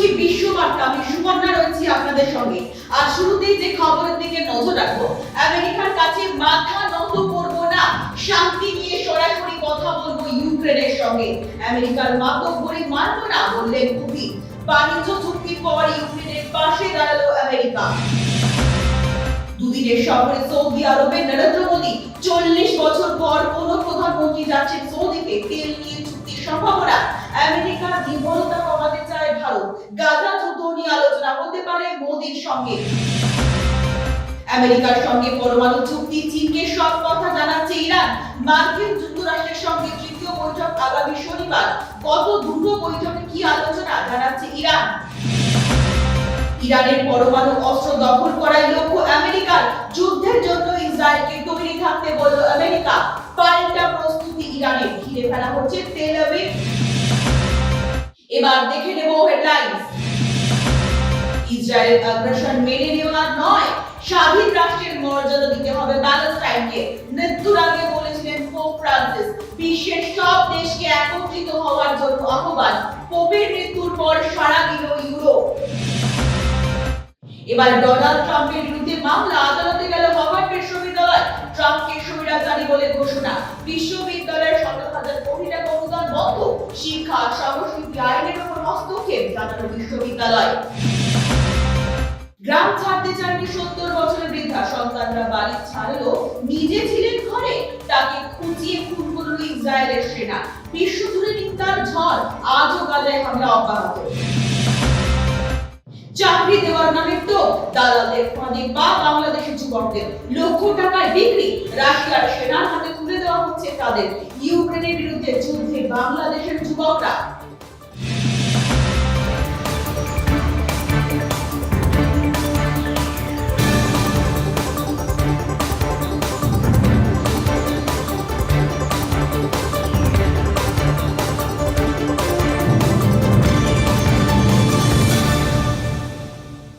করছি বিশ্ববার্তা, আমি সুবর্ণা রয়েছি আপনাদের সঙ্গে। আর শুরুতেই যে খবরের দিকে নজর রাখব, আমেরিকার কাছে মাথা নত করব না, শান্তি নিয়ে সরাসরি কথা বলব ইউক্রেনের সঙ্গে। আমেরিকার মাতব্বরি মানব না বললেন, পুতিন, বাণিজ্য চুক্তির পর ইউক্রেনের পাশে দাঁড়াল আমেরিকা। দুদিনের সফরে সৌদি আরবে নরেন্দ্র মোদী চল্লিশ বছর পর কোন প্রধানমন্ত্রী যাচ্ছেন সৌদিতে। তেল নিয়ে চুক্তির সম্ভাবনা আমেরিকার নির্ভরতা কমাতে গাজা যুদ্ধ নিয়ে আলোচনা হতে পারে মোদীর সঙ্গে। আমেরিকার সঙ্গে পরমাণু চুক্তি, চীনকে সব কথা জানাচ্ছে ইরান। মার্কিন যুক্তরাষ্ট্রের সঙ্গে তৃতীয় বৈঠক আগামী শনিবার। কত দ্রুত বৈঠকে কি আলোচনা জানাচ্ছে ইরান? ইরানের পরমাণু অস্ত্র দখল করাই লক্ষ্য আমেরিকার। যুদ্ধের জন্য ইসরায়েলকে তৈরি থাকতে বলল আমেরিকা। পাল্টা প্রস্তুতি ইরানের ঘিরে ফেলা হচ্ছে তেল আবিব। এবার দেখে নেব হেডলাইন্স ইসরায়েলের আগ্রাসন মেনে নেওয়া নয়, স্বাধীন রাষ্ট্রের মর্যাদা দিতে হবে প্যালেস্টাইনকে। মৃত্যুর আগে বলেছিলেন পোপ ফ্রান্সিস, বিশ্বের সব দেশকে একত্রিত হওয়ার জন্য আহ্বান। পোপের মৃত্যুর পর সারা দিল ইউরোপ। এবার ডোনাল্ড ট্রাম্পের বিরুদ্ধে মামলা, আদালতে গেল হার্ভার্ড বিশ্ববিদ্যালয় ট্রাম্পকে স্বৈরাচারী বলে ঘোষণা। বিশ্ববিদ্যালয়ের হস্তক্ষেপ বিশ্ববিদ্যালয়। গ্রাম ছাড়তে চাননি সত্তর বছরের বৃদ্ধা। সন্তানরা বাড়ি ছাড়লো, নিজে ছিলেন ঘরে, তাকে খুঁজিয়ে খুন করল ইসরায়েলের সেনা। বিশ্বজুড়ে নিন্দার ঝড়, আজও গাজায় হামলা অব্যাহত। চাকরি দেওয়ার নামে তো দালালদের ফাঁদে বা বাংলাদেশের যুবকদের। লক্ষ টাকার বিক্রি রাশিয়ার সেনার হাতে তুলে দেওয়া হচ্ছে তাদের। ইউক্রেনের বিরুদ্ধে যুদ্ধে বাংলাদেশের যুবকরা